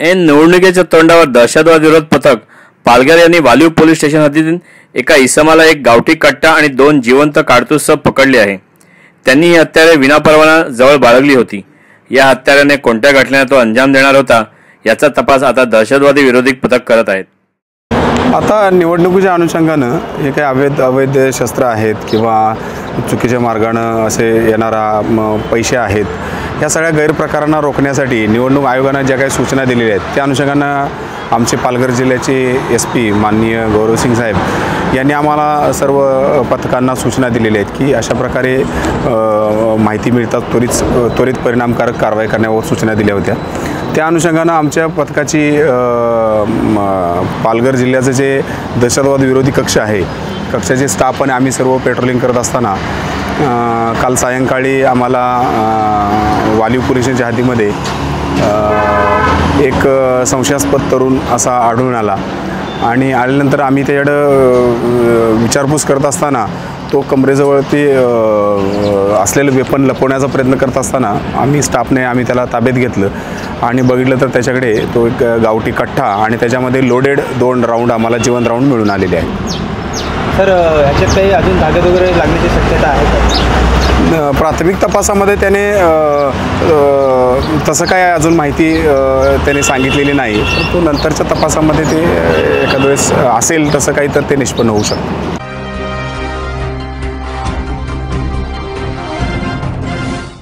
ऐन निवडणुकीच्या तोंडावर दहशतवाद विरोध पथक पालघर यांनी वालीव पोलीस स्टेशन हद्दीतील एका इसमाला एक गावठी कट्टा आणि दोन जिवंत काडतूससह पकडले आहे. त्यांनी ही हत्यारे विनापरवाना जवळ बाळगली होती. या हत्याराने कोणत्या घटनेला तो अंजाम देणार होता याचा तपास आता दहशतवादी विरोधी पथक करत आहेत. आता निवडणुकीच्या अनुषंगानं हे काही अवैध अवैध शस्त्र आहेत किंवा चुकीच्या मार्गानं असे येणारा म, पैसे आहेत या सगळ्या गैरप्रकारांना रोखण्यासाठी निवडणूक आयोगानं ज्या काही सूचना दिलेल्या आहेत त्या अनुषंगानं आमचे पालघर जिल्ह्याचे एस पी माननीय गौरवसिंग साहेब यांनी आम्हाला सर्व पथकांना सूचना दिलेल्या आहेत की अशा प्रकारे माहिती मिळतात त्वरित त्वरित परिणामकारक कारवाई करण्यावर सूचना दिल्या होत्या. त्या अनुषंगानं आमच्या पथकाची पालघर जिल्ह्याचं जे दहशतवाद विरोधी कक्ष आहे कक्षाचे स्टाफ आणि आम्ही सर्व पेट्रोलिंग करत असताना काल सायंकाळी आम्हाला वालीव पोलिसांच्या स्टेशनच्या हद्दीमध्ये एक संशयास्पद तरुण असा आढळून आला. आणि आल्यानंतर आम्ही त्याच्याकडं विचारपूस करत असताना तो कमरेजवळ ते असलेलं वेपन लपवण्याचा प्रयत्न करत असताना आम्ही स्टाफने आम्ही त्याला ताब्यात घेतलं. आणि बघितलं तर त्याच्याकडे तो एक गावठी कठ्ठा आणि त्याच्यामध्ये लोडेड दोन राऊंड आम्हाला जिवंत राऊंड मिळून आलेले आहे सर याच्यात काही अजून धागत वगैरे लागण्याची शक्यता आहे का? प्राथमिक तपासामध्ये त्याने तसं काय अजून माहिती त्याने सांगितलेली नाही. परंतु नंतरच्या तपासामध्ये ते एखाद्या वेळेस असेल तसं काही तर ते निष्पन्न होऊ शकतं.